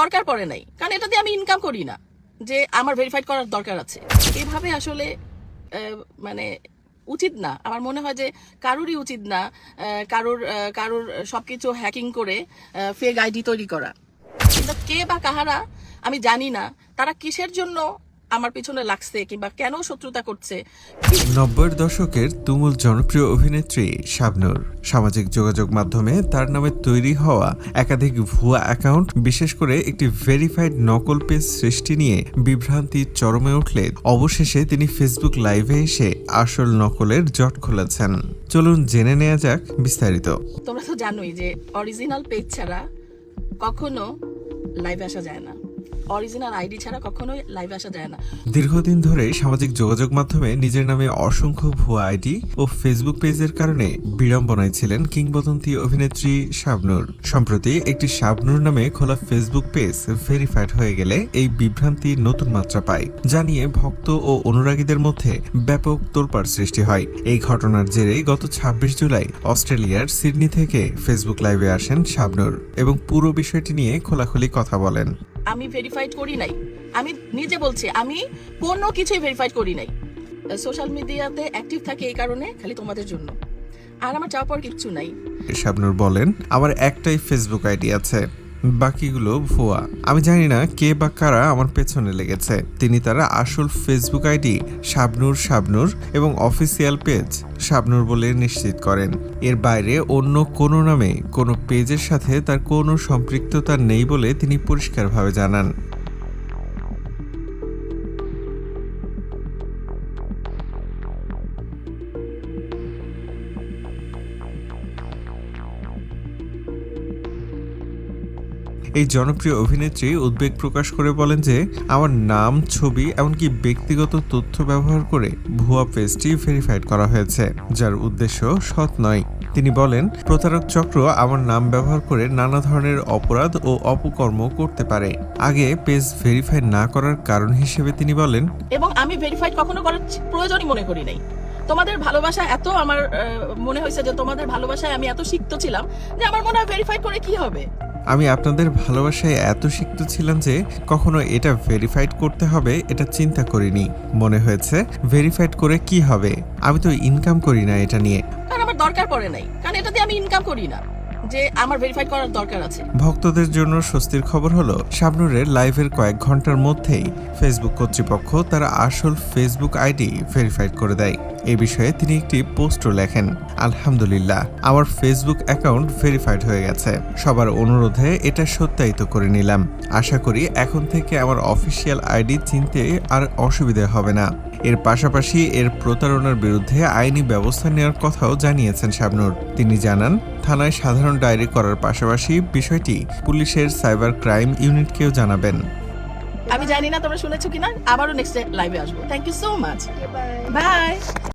দরকার পড়ে নাই। কারণ এটা দিয়ে আমি ইনকাম করি না। যে আমার ভেরিফাইড করার দরকার আছে। এভাবে আসলে মানে উচিত না। আমার মনে হয় যে কারোরই উচিত না কারোর কারোর সব কিছু হ্যাকিং করে ফেক আইডি তৈরি করা। কিন্তু কে বা কাহারা, আমি জানি না, তারা কিসের জন্য আমার পিছনে লাগছে কিংবা কেন শত্রুতা করছে? নব্বইয়ের দশকের তুমুল জনপ্রিয় অভিনেত্রী শাবনূর। সামাজিক যোগাযোগ মাধ্যমে তার নামে তৈরি হওয়া একাধিক ভুয়া অ্যাকাউন্ট বিশেষ করে একটি ভেরিফাইড নকল পেজ সৃষ্টি নিয়ে বিভ্রান্তি চরমে উঠলে অবশেষে তিনি ফেসবুক লাইভে এসে আসল নকলের জট খুলেছেন। চলুন জেনে নেওয়া যাক বিস্তারিত। তোমরা তো জানোই যে অরিজিনাল পেজ ছাড়া কখনো লাইভে আসা যায় না। অরিজিনাল আইডি ছাড়া কখনোই লাইভে আসা যায় না। দীর্ঘদিন ধরে সামাজিক যোগাযোগ মাধ্যমে নিজের নামে অসংখ্য ভুয়া আইডি ও ফেসবুক পেজের কারণে বিড়ম্বনায় ছিলেন কিংবদন্তি অভিনেত্রী শাবনূর। সম্প্রতি একটি শাবনূর নামে খোলা ফেসবুক পেজ ভেরিফাইড হয়ে গেলে এই বিভ্রান্তি নতুন মাত্রা পায় জানিয়ে ভক্ত ও অনুরাগীদের মধ্যে ব্যাপক তোলপাড় সৃষ্টি হয়। এই ঘটনার জেরে গত ছাব্বিশ জুলাই অস্ট্রেলিয়ার সিডনি থেকে ফেসবুক লাইভে আসেন শাবনূর এবং পুরো বিষয়টি নিয়ে খোলাখুলি কথা বলেন। আমি ভেরিফাইড করি নাই। আমি নিজে বলছি, আমি কোনো কিছুই ভেরিফাইড করি নাই। সোশ্যাল মিডিয়াতে অ্যাক্টিভ থাকে এই কারণে, খালি তোমাদের জন্য। আর আমার চাওয়া পাওয়ার কিচ্ছু নাই। শাবনুর বলেন, আমার একটাই ফেসবুক আইডি আছে। বাকিগুলো ভুয়া। আমি জানি না কে বা কারা আমার পেছনে লেগেছে। তিনি তারা আসল ফেসবুক আইডি শাবনুর শাবনুর এবং অফিসিয়াল পেজ শাবনুর বলে নিশ্চিত করেন। এর বাইরে অন্য কোনো নামে কোনো পেজের সাথে তার কোনো সম্পৃক্ততা নেই বলে তিনি পরিষ্কারভাবে জানান। এই জনপ্রিয় অভিনেত্রী উদ্বেগ প্রকাশ করে বলেন যে, আমার নাম, ছবি, এমনকি ব্যক্তিগত তথ্য ব্যবহার করে ভুয়া পেজটি ভেরিফাইড করা হয়েছে, যার উদ্দেশ্য সৎ নয়। তিনি বলেন, প্রতারক চক্র আমার নাম ব্যবহার করে নানা ধরনের অপরাধ ও অপকর্ম করতে পারে। আগে পেজ ভেরিফাই না করার কারণ হিসেবে তিনি বলেন, এবং আমি ভেরিফাইড কখনো করার প্রয়োজনই মনে করি নাই। তোমাদের ভালোবাসা এত আমার মনে হয়েছে যে তোমাদের ভালোবাসায় আমি এত সিক্ত ছিলাম যে আমার মনে হয় ভেরিফাইড করে কি হবে? আমি আপনাদের ভালোবাসায় এত সিক্ত ছিলাম যে কখনো এটা ভেরিফাইড করতে হবে, এটা চিন্তা করিনি। মনে হয়েছে ভেরিফাইড করে কি হবে? আমি তো ইনকাম করি না এটা নিয়ে। আমার দরকার পড়ে নাই। কারণ এটা দিয়ে আমি ইনকাম করি না। যে আমার ভেরিফাইড করার দরকার আছে। ভক্তদের জন্য স্বস্তির খবর হলো, শাবনুরের লাইভের কয়েক ঘণ্টার মধ্যেই ফেসবুক কর্তৃপক্ষ তার আসল ফেসবুক আইডি ভেরিফাইড করে দেয়। এ বিষয়ে তিনি একটি পোস্টও লেখেন, আলহামদুলিল্লাহ, আমার ফেসবুক অ্যাকাউন্ট ভেরিফাইড হয়ে গেছে। সবার অনুরোধে এটা সত্যায়িত করে নিলাম। আশা করি এখন থেকে আমার অফিসিয়াল আইডি চিনতে আর অসুবিধা হবে না। এর পাশাপাশি এর প্রতারণার বিরুদ্ধে আইনি ব্যবস্থা নেওয়ার কথাও জানিয়েছেন শাবনুর। তিনি জানান থানায় সাধারণ ডায়েরি করার পাশাপাশি বিষয়টি পুলিশের সাইবার ক্রাইম ইউনিটকেও জানাবেন। আমি জানি না তোমরা শুনেছো কিনা আবারও নেক্সট লাইভে আসব। Thank you so much bye